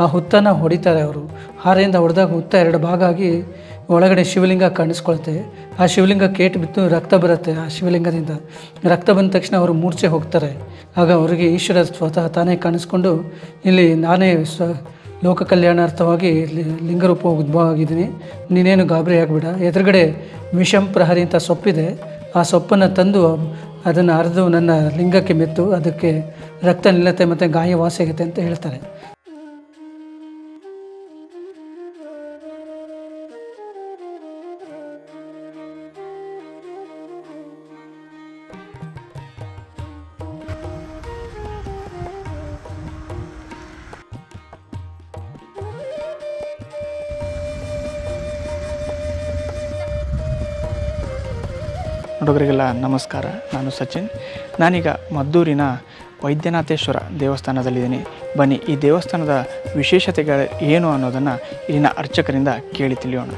ಆ ಹುತ್ತನ ಹೊಡಿತಾರೆ ಅವರು. ಹಾರೆಯಿಂದ ಹೊಡೆದಾಗ ಹುತ್ತ ಎರಡು ಭಾಗ ಆಗಿ ಒಳಗಡೆ ಶಿವಲಿಂಗ ಕಾಣಿಸ್ಕೊಳ್ತೆ ಆ ಶಿವಲಿಂಗ ಕೇಟ್ ಬಿತ್ತು, ರಕ್ತ ಬರುತ್ತೆ ಆ ಶಿವಲಿಂಗದಿಂದ. ರಕ್ತ ಬಂದ ತಕ್ಷಣ ಅವರು ಮೂರ್ಛೆ ಹೋಗ್ತಾರೆ. ಆಗ ಅವರಿಗೆ ಈಶ್ವರ ಸ್ವತಃ ತಾನೇ ಕಾಣಿಸ್ಕೊಂಡು ಇಲ್ಲಿ ನಾನೇ ಸ್ವ ಲೋಕ ಕಲ್ಯಾಣಾರ್ಥವಾಗಿ ಲಿಂಗ ಲಿಂಗರೂಪ ಉದ್ಭವ ಆಗಿದ್ದೀನಿ ನೀನೇನು ಗಾಬರಿ ಆಗಬೇಡ. ಎದುರುಗಡೆ ವಿಷಂ ಪ್ರಹರಿ ಅಂತ ಸೊಪ್ಪಿದೆ. ಆ ಸೊಪ್ಪನ್ನು ತಂದು ಅದನ್ನು ಅರೆದು ನನ್ನ ಲಿಂಗಕ್ಕೆ ಮೆತ್ತು. ಅದಕ್ಕೆ ರಕ್ತ ನಿಲ್ಲತ್ತೆ ಮತ್ತು ಗಾಯ ವಾಸಿ ಆಗುತ್ತೆ ಅಂತ ಹೇಳ್ತಾರೆ. ಹುಡುಗರಿಗೆಲ್ಲ ನಮಸ್ಕಾರ. ನಾನು ಸಚಿನ್. ನಾನೀಗ ಮದ್ದೂರಿನ ವೈದ್ಯನಾಥೇಶ್ವರ ದೇವಸ್ಥಾನದಲ್ಲಿದ್ದೀನಿ. ಬನ್ನಿ, ಈ ದೇವಸ್ಥಾನದ ವಿಶೇಷತೆಗಳು ಏನು ಅನ್ನೋದನ್ನು ಇಲ್ಲಿನ ಅರ್ಚಕರಿಂದ ಕೇಳಿ ತಿಳಿಯೋಣ.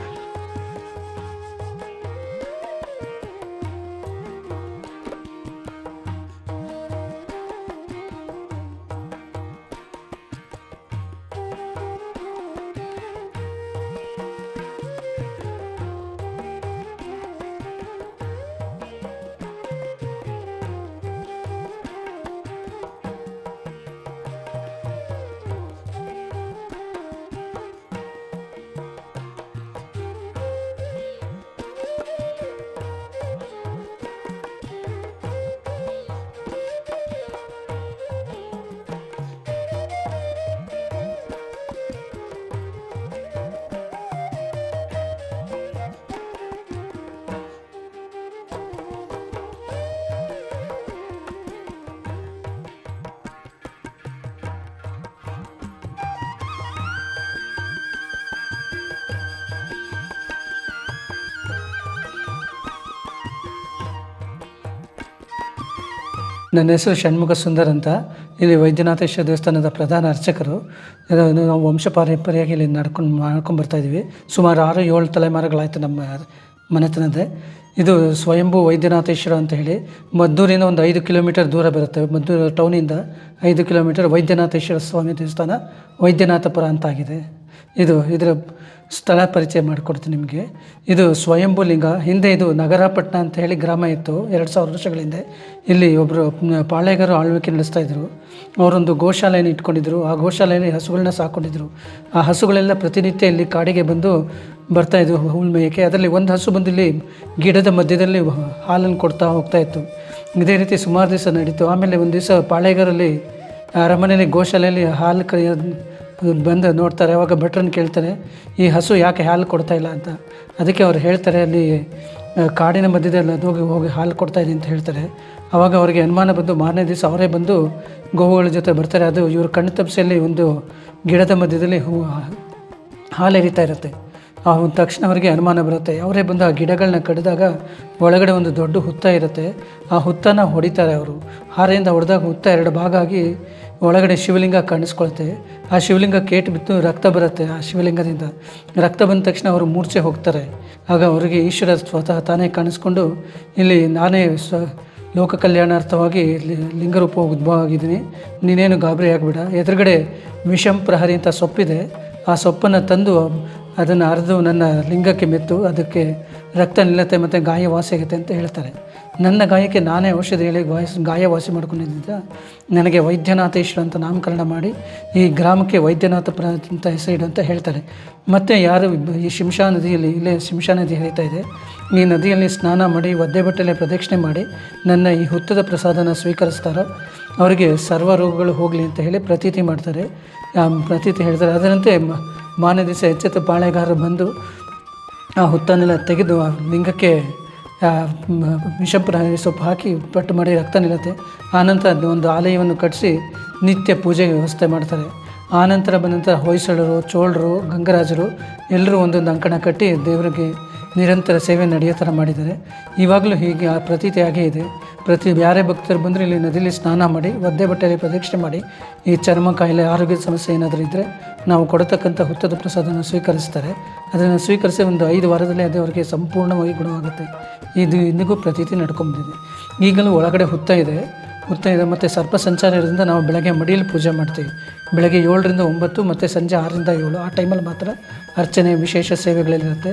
ನನ್ನ ಹೆಸರು ಷಣ್ಮುಖ ಸುಂದರ್ ಅಂತ. ಇಲ್ಲಿ ವೈದ್ಯನಾಥೇಶ್ವರ ದೇವಸ್ಥಾನದ ಪ್ರಧಾನ ಅರ್ಚಕರು. ನಾವು ವಂಶ ಪಾರಂಪರ್ಯವಾಗಿ ಇಲ್ಲಿ ನಡ್ಕೊಂಡು ಮಾಡ್ಕೊಂಡು ಇದ್ದೀವಿ ಸುಮಾರು ಆರು, ಏಳು ತಲೆಮಾರುಗಳಾಯಿತು ನಮ್ಮ ಮನೆತನದೇ ಇದು ಸ್ವಯಂಭೂ ವೈದ್ಯನಾಥೇಶ್ವರ ಅಂತ ಹೇಳಿ ಮದ್ದೂರಿಂದ ಒಂದು ಐದು ಕಿಲೋಮೀಟರ್ ದೂರ ಬರುತ್ತೆ. ಮದ್ದೂರು ಟೌನಿಂದ ಐದು ಕಿಲೋಮೀಟರ್ ವೈದ್ಯನಾಥೇಶ್ವರ ಸ್ವಾಮಿ ದೇವಸ್ಥಾನ ವೈದ್ಯನಾಥಪುರ ಅಂತ ಆಗಿದೆ ಇದು ಇದರ ಸ್ಥಳ ಪರಿಚಯ ಮಾಡಿಕೊಡ್ತೀನಿ ನಿಮಗೆ. ಇದು ಸ್ವಯಂಭೂಲಿಂಗ, ಹಿಂದೆ ಇದು ನಗರಪಟ್ಟಣ ಅಂತ ಹೇಳಿ ಗ್ರಾಮ ಇತ್ತು, ಎರಡು ಸಾವಿರ ವರ್ಷಗಳ ಹಿಂದೆ. ಇಲ್ಲಿ ಒಬ್ಬರು ಪಾಳೆಗಾರರು ಆಳ್ವಿಕೆ ನಡೆಸ್ತಾ ಇದ್ರು. ಅವರೊಂದು ಗೋಶಾಲೆಯನ್ನು ಇಟ್ಕೊಂಡಿದ್ರು. ಆ ಗೋಶಾಲೆಯಲ್ಲಿ ಹಸುಗಳನ್ನ ಸಾಕೊಂಡಿದ್ರು. ಆ ಹಸುಗಳೆಲ್ಲ ಪ್ರತಿನಿತ್ಯ ಇಲ್ಲಿ ಕಾಡಿಗೆ ಬಂದು ಬರ್ತಾ ಇದ್ದವು ಹುಲ್ ಮೇಯಕ್ಕೆ ಅದರಲ್ಲಿ ಒಂದು ಹಸು ಬಂದು ಇಲ್ಲಿ ಗಿಡದ ಮಧ್ಯದಲ್ಲಿ ಹಾಲನ್ನು ಕೊಡ್ತಾ ಹೋಗ್ತಾ ಇತ್ತು. ಇದೇ ರೀತಿ ಸುಮಾರು ದಿವಸ ನಡೀತು. ಆಮೇಲೆ ಒಂದು ದಿವಸ ಪಾಳೆಗಾರಲ್ಲಿ ಅರಮನೆಯಲ್ಲಿ ಗೋಶಾಲೆಯಲ್ಲಿ ಹಾಲು ಕರಿಯ ಬಂದು ನೋಡ್ತಾರೆ ಅವಾಗ ಭಟ್ರನ್ನ ಕೇಳ್ತಾರೆ, ಈ ಹಸು ಯಾಕೆ ಹಾಲು ಕೊಡ್ತಾ ಇಲ್ಲ? ಅಂತ. ಅದಕ್ಕೆ ಅವ್ರು ಹೇಳ್ತಾರೆ, ಅಲ್ಲಿ ಕಾಡಿನ ಮಧ್ಯದಲ್ಲಿ ಅದು ಹೋಗಿ ಹೋಗಿ ಹಾಲು ಕೊಡ್ತಾ ಇದೆ ಅಂತ ಹೇಳ್ತಾರೆ. ಅವಾಗ ಅವರಿಗೆ ಅನುಮಾನ ಬಂದು, ಮಾರನೇ ದಿವಸ ಅವರೇ ಬಂದು ಗೋವುಗಳ ಜೊತೆ ಬರ್ತಾರೆ. ಅದು ಇವರು ಕಣ್ಣು ತಪ್ಪಿಸಲ್ಲಿ ಒಂದು ಗಿಡದ ಮಧ್ಯದಲ್ಲಿ ಹೂ, ಹಾಲು ಎರಿತಾ ಇರುತ್ತೆ. ಆ ತಕ್ಷಣ ಅವರಿಗೆ ಅನುಮಾನ ಬರುತ್ತೆ. ಅವರೇ ಬಂದು ಆ ಗಿಡಗಳನ್ನ ಕಡಿದಾಗ ಒಳಗಡೆ ಒಂದು ದೊಡ್ಡ ಹುತ್ತ ಇರುತ್ತೆ. ಆ ಹುತ್ತನ ಹೊಡಿತಾರೆ ಅವರು. ಹಾರೆಯಿಂದ ಹೊಡೆದಾಗ ಹುತ್ತ ಎರಡು ಭಾಗ ಆಗಿ ಒಳಗಡೆ ಶಿವಲಿಂಗ ಕಾಣಿಸ್ಕೊಳುತ್ತೆ. ಆ ಶಿವಲಿಂಗ ಕೇಟ್ ಬಿತ್ತು, ರಕ್ತ ಬರುತ್ತೆ ಆ ಶಿವಲಿಂಗದಿಂದ. ರಕ್ತ ಬಂದ ತಕ್ಷಣ ಅವರು ಮೂರ್ಛೆ ಹೋಗ್ತಾರೆ. ಆಗ ಅವರಿಗೆ ಈಶ್ವರ ಸ್ವತಃ ತಾನೇ ಕಾಣಿಸ್ಕೊಂಡು ಇಲ್ಲಿ ನಾನೇ ಸ್ವ ಲೋಕ ಕಲ್ಯಾಣಾರ್ಥವಾಗಿ ಲಿಂಗರೂಪ ಉದ್ಭವ ಆಗಿದ್ದೀನಿ ನೀನೇನು ಗಾಬರಿ ಆಗಬೇಡ. ಎದುರುಗಡೆ ವಿಷಂ ಪ್ರಹರಿ ಅಂತ ಸೊಪ್ಪಿದೆ. ಆ ಸೊಪ್ಪನ್ನು ತಂದು ಅದನ್ನು ಅರೆದು ನನ್ನ ಲಿಂಗಕ್ಕೆ ಮೆತ್ತು, ಅದಕ್ಕೆ ರಕ್ತ ನಿಲ್ಲತ್ತೆ ಮತ್ತು ಗಾಯ ವಾಸಿ ಆಗುತ್ತೆ ಅಂತ ಹೇಳ್ತಾರೆ. ನನ್ನ ಗಾಯಕ್ಕೆ ನಾನೇ ಔಷಧಿ ಹೇಳಿ ವಾಯಸ್ ಗಾಯ ವಾಸಿ ಮಾಡ್ಕೊಂಡಿದ್ದ. ನನಗೆ ವೈದ್ಯನಾಥೇಶ್ವರ ಅಂತ ನಾಮಕರಣ ಮಾಡಿ ಈ ಗ್ರಾಮಕ್ಕೆ ವೈದ್ಯನಾಥ ಪ್ರ ಅಂತ ಹೆಸರಿಡು ಅಂತ ಹೇಳ್ತಾರೆ. ಮತ್ತು ಯಾರು ಈ ಶಿಂಶಾ ನದಿಯಲ್ಲಿ, ಇಲ್ಲೇ ಶಿಂಶಾ ನದಿ ಹರಿತಾ ಇದೆ. ಈ ನದಿಯಲ್ಲಿ ಸ್ನಾನ ಮಾಡಿ ಒದ್ದೆ ಬಟ್ಟೆಲೆ ಪ್ರದಕ್ಷಿಣೆ ಮಾಡಿ ನನ್ನ ಈ ಹುತ್ತದ ಪ್ರಸಾದನ ಸ್ವೀಕರಿಸ್ತಾರೋ. ಅವರಿಗೆ ಸರ್ವ ರೋಗಗಳು ಹೋಗಲಿ ಅಂತ ಹೇಳಿ ಪ್ರತೀತಿ ಮಾಡ್ತಾರೆ. ಪ್ರತೀತಿ ಹೇಳ್ತಾರೆ. ಅದರಂತೆ ಮಾರನೇ ದಿವಸ ಎಚ್ಚೆತ್ತ ಬಂದು ಆ ಹುತ್ತನ್ನೆಲ್ಲ ತೆಗೆದು ಆ ಲಿಂಗಕ್ಕೆ ವಿಷಪ್ರ ಸೊಪ್ಪು ಹಾಕಿ ಪಟ್ಟು ಮಾಡಿ ರಕ್ತ ನಿಲ್ಲುತ್ತೆ. ಆನಂತರ ಒಂದು ಆಲಯವನ್ನು ಕಟ್ಟಿಸಿ ನಿತ್ಯ ಪೂಜೆಗೆ ವ್ಯವಸ್ಥೆ ಮಾಡ್ತಾರೆ. ಆನಂತರ ಬಂದಂಥ ಹೊಯ್ಸಳರು, ಚೋಳರು, ಗಂಗರಾಜರು ಎಲ್ಲರೂ ಒಂದೊಂದು ಅಂಕಣ ಕಟ್ಟಿ ದೇವರಿಗೆ ನಿರಂತರ ಸೇವೆ ನಡೆಯೋ ಥರ ಮಾಡಿದ್ದಾರೆ. ಇವಾಗಲೂ ಹೀಗೆ ಆ ಪ್ರತೀತಿ ಹಾಗೇ ಇದೆ. ಪ್ರತಿ ಯಾರೇ ಭಕ್ತರು ಬಂದರೆ ಇಲ್ಲಿ ನದಿಯಲ್ಲಿ ಸ್ನಾನ ಮಾಡಿ, ಒದ್ದೆ ಬಟ್ಟೆಯಲ್ಲಿ ಪ್ರದಕ್ಷಿಣೆ ಮಾಡಿ, ಈ ಚರ್ಮ ಕಾಯಿಲೆ ಆರೋಗ್ಯದ ಸಮಸ್ಯೆ ಏನಾದರೂ ಇದ್ದರೆ ನಾವು ಕೊಡತಕ್ಕಂಥ ಹುತ್ತದ ಪ್ರಸಾದನ ಸ್ವೀಕರಿಸ್ತಾರೆ. ಅದನ್ನು ಸ್ವೀಕರಿಸಿ ಒಂದು ಐದು ವಾರದಲ್ಲಿ ಅದು ಅವರಿಗೆ ಸಂಪೂರ್ಣವಾಗಿ ಗುಣವಾಗುತ್ತೆ. ಇದು ಇಂದಿಗೂ ಪ್ರತೀತಿ ನಡ್ಕೊಂಬಂದಿದೆ ಈಗಲೂ ಒಳಗಡೆ ಹುತ್ತ ಇದೆ. ಇದೆ. ಮತ್ತು ಸರ್ಪ ಇರೋದ್ರಿಂದ ನಾವು ಬೆಳಗ್ಗೆ ಮಡಿಯಲ್ಲಿ ಪೂಜೆ ಮಾಡ್ತೀವಿ. ಬೆಳಗ್ಗೆ ಏಳರಿಂದ ಒಂಬತ್ತು ಮತ್ತು ಸಂಜೆ ಆರರಿಂದ ಏಳು. ಆ ಟೈಮಲ್ಲಿ ಮಾತ್ರ ಅರ್ಚನೆ, ವಿಶೇಷ ಸೇವೆಗಳಲ್ಲಿರುತ್ತೆ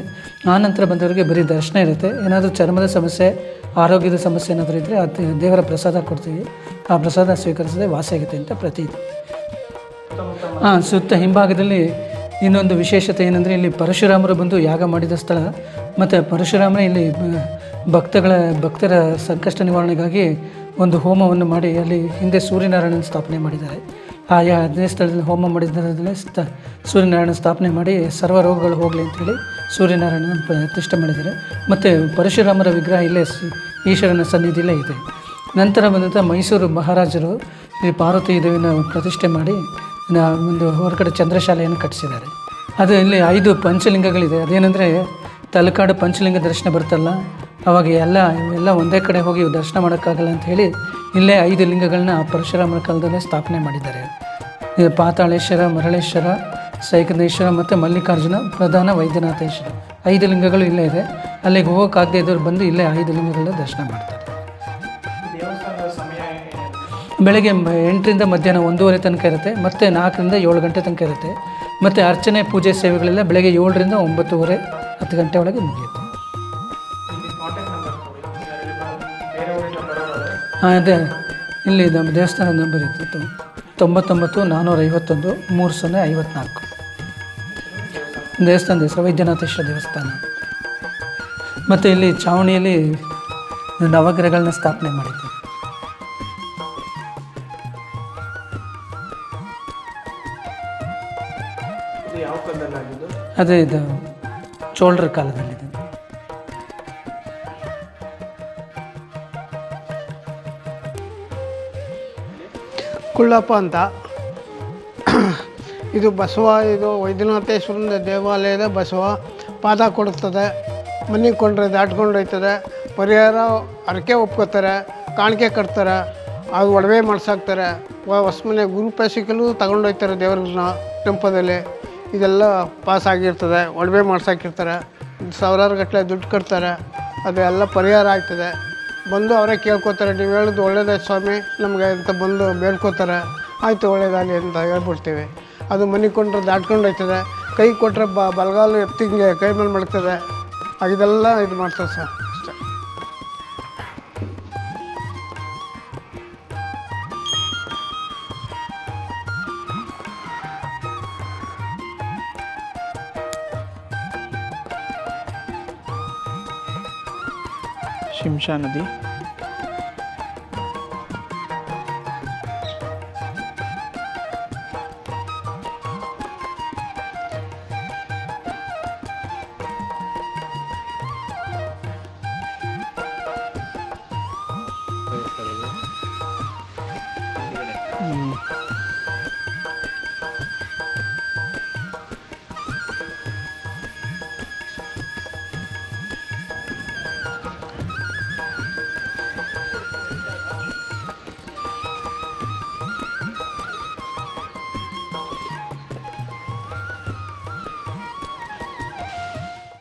ಆ ನಂತರ ಬಂದವರಿಗೆ ಬರೀ ದರ್ಶನ ಇರುತ್ತೆ. ಏನಾದರೂ ಚರ್ಮದ ಸಮಸ್ಯೆ, ಆರೋಗ್ಯದ ಸಮಸ್ಯೆ ಏನಾದರೂ ಇದ್ದರೆ ಅದು ದೇವರ ಪ್ರಸಾದ ಕೊಡ್ತೀವಿ. ಆ ಪ್ರಸಾದ ಸ್ವೀಕರಿಸದೆ ವಾಸಿ ಆಗುತ್ತೆ ಅಂತ ಪ್ರತೀತಿ. ಹಾಂ ಸುತ್ತ ಹಿಂಭಾಗದಲ್ಲಿ ಇನ್ನೊಂದು ವಿಶೇಷತೆ ಏನಂದರೆ ಇಲ್ಲಿ ಪರಶುರಾಮರು ಬಂದು ಯಾಗ ಮಾಡಿದ ಸ್ಥಳ. ಮತ್ತು ಪರಶುರಾಮನೇ ಇಲ್ಲಿ ಭಕ್ತಗಳ, ಭಕ್ತರ ಸಂಕಷ್ಟ ನಿವಾರಣೆಗಾಗಿ ಒಂದು ಹೋಮವನ್ನು ಮಾಡಿ ಅಲ್ಲಿ ಹಿಂದೆ ಸೂರ್ಯನಾರಾಯಣನ ಸ್ಥಾಪನೆ ಮಾಡಿದ್ದಾರೆ. ಆಯಾ ಹದಿನೈದು ಸ್ಥಳದಲ್ಲಿ ಹೋಮ ಮಾಡಿದ್ದರಲ್ಲೇ ಸ್ಥ ಸೂರ್ಯನಾರಾಯಣ ಸ್ಥಾಪನೆ ಮಾಡಿ ಸರ್ವ ರೋಗಗಳು ಹೋಗಲಿ ಅಂತೇಳಿ ಸೂರ್ಯನಾರಾಯಣನ ಪ್ರತಿಷ್ಠೆ ಮಾಡಿದ್ದಾರೆ. ಮತ್ತು ಪರಶುರಾಮರ ವಿಗ್ರಹ ಇಲ್ಲೇ ಈಶ್ವರನ ಸನ್ನಿಧಿಯಲ್ಲೇ ಇದೆ. ನಂತರ ಬಂದಂಥ ಮೈಸೂರು ಮಹಾರಾಜರು ಈ ಪಾರ್ವತಿ ದೇವಿನ ಪ್ರತಿಷ್ಠೆ ಮಾಡಿ ಒಂದು ಹೊರಗಡೆ ಚಂದ್ರಶಾಲೆಯನ್ನು ಕಟ್ಟಿಸಿದ್ದಾರೆ. ಅದು ಇಲ್ಲಿ ಐದು ಪಂಚಲಿಂಗಗಳಿದೆ. ಅದೇನೆಂದರೆ ತಲಕಾಡು ಪಂಚಲಿಂಗ ದರ್ಶನ ಬರ್ತಲ್ಲ ಅವಾಗ ಎಲ್ಲ ಇವೆಲ್ಲ ಒಂದೇ ಕಡೆ ಹೋಗಿ ದರ್ಶನ ಮಾಡೋಕ್ಕಾಗಲ್ಲ ಅಂತ ಹೇಳಿ ಇಲ್ಲೇ ಐದು ಲಿಂಗಗಳನ್ನ ಪರಶುರಾಮರ ಕಾಲದಲ್ಲೇ ಸ್ಥಾಪನೆ ಮಾಡಿದ್ದಾರೆ. ಪಾತಾಳೇಶ್ವರ, ಮರಳೇಶ್ವರ, ಸೈಕಂದೇಶ್ವರ ಮತ್ತು ಮಲ್ಲಿಕಾರ್ಜುನ ಪ್ರಧಾನ ವೈದ್ಯನಾಥೇಶ್ವರ. ಐದು ಲಿಂಗಗಳು ಇಲ್ಲೇ ಇದೆ. ಅಲ್ಲಿಗೆ ಹೋಗೋಕ್ಕಾಗದೇ ಇದ್ದವ್ರು ಬಂದು ಇಲ್ಲೇ ಐದು ಲಿಂಗಗಳನ್ನ ದರ್ಶನ ಮಾಡ್ತಾರೆ. ಬೆಳಗ್ಗೆ ಎಂಟರಿಂದ ಮಧ್ಯಾಹ್ನ ಒಂದೂವರೆ ತನಕ ಇರುತ್ತೆ. ಮತ್ತು ನಾಲ್ಕರಿಂದ ಏಳು ಗಂಟೆ ತನಕ ಇರುತ್ತೆ. ಮತ್ತು ಅರ್ಚನೆ, ಪೂಜೆ, ಸೇವೆಗಳೆಲ್ಲ ಬೆಳಗ್ಗೆ ಏಳರಿಂದ ಒಂಬತ್ತುವರೆ ಹತ್ತು ಗಂಟೆ ಒಳಗೆ ಮುಗಿಯುತ್ತೆ. ಅದೇ. ಇಲ್ಲಿ ನಮ್ಮ ದೇವಸ್ಥಾನ ನಂಬರ್ ಇತ್ತು ತೊಂಬತ್ತೊಂಬತ್ತು ನಾನ್ನೂರ ಐವತ್ತೊಂದು ಮೂರು ಸೊನ್ನೆ ಐವತ್ನಾಲ್ಕು. ದೇವಸ್ಥಾನದ ಹೆಸರು ವೈದ್ಯನಾಥೇಶ್ವರ ದೇವಸ್ಥಾನ. ಮತ್ತು ಇಲ್ಲಿ ಚಾವಣಿಯಲ್ಲಿ ನವಗ್ರಹಗಳನ್ನ ಸ್ಥಾಪನೆ ಮಾಡಿದ್ದೆ ಅದೇ ಇದು. ಚೋಳರ ಕಾಲದಲ್ಲಿದೆ ಕುಳ್ಳಪ್ಪ ಅಂತ. ಇದು ಬಸವ, ಇದು ವೈದ್ಯನಾಥೇಶ್ವರನ ದೇವಾಲಯದ ಬಸವ. ಪಾದ ಕೊಡುತ್ತದೆ, ಮನೆ ಕೊಂಡ್ರೆ ದಾಟ್ಕೊಂಡು ಹೋಯ್ತದೆ. ಪರಿಹಾರ ಹರಕೆ ಒಪ್ಕೋತಾರೆ, ಕಾಣಿಕೆ ಕಟ್ತಾರೆ, ಅದು ಒಡವೆ ಮಾಡ್ಸಾಕ್ತಾರೆ. ಹೊಸ ಮನೆ ಗುರುಪೇಸಿಕಲು ತಗೊಂಡು ತಗೊಂಡೋಗ್ತಾರೆ ದೇವ್ರನ್ನ ಟೆಂಪದಲ್ಲಿ ಇದೆಲ್ಲ ಪಾಸ್ ಆಗಿರ್ತದೆ, ಒಡವೆ ಮಾಡ್ಸಾಕಿರ್ತಾರೆ, ಸಾವಿರಾರು ಗಟ್ಟಲೆ ದುಡ್ಡು ಕಟ್ತಾರೆ ಅದೆಲ್ಲ ಪರಿಹಾರ ಆಗ್ತದೆ. ಬಂದು ಅವರೇ ಕೇಳ್ಕೊತಾರೆ, ನೀವು ಹೇಳೋದು ಒಳ್ಳೇದಾಯ್ತು ಸ್ವಾಮಿ, ನಮಗೆ ಅಂತ ಬಂದು ಬೇಡ್ಕೋತಾರೆ, ಆಯಿತು ಒಳ್ಳೇದಾಗಲಿ ಅಂತ ಹೇಳ್ಬಿಡ್ತೀವಿ. ಅದು ಮನೆ ಕೊಂಡ್ರೆ ದಾಟ್ಕೊಂಡು ಕೈ ಕೊಟ್ಟರೆ ಬ, ಬಲಗಾಲು ಎತ್ತಿಂಗೆ ಕೈ ಮೇಲೆ ಮಾಡ್ತದೆ ಇದೆಲ್ಲ ಇದು ಮಾಡ್ತದೆ ಸರ್. ಅಷ್ಟೇ ಶಿಂಷಾ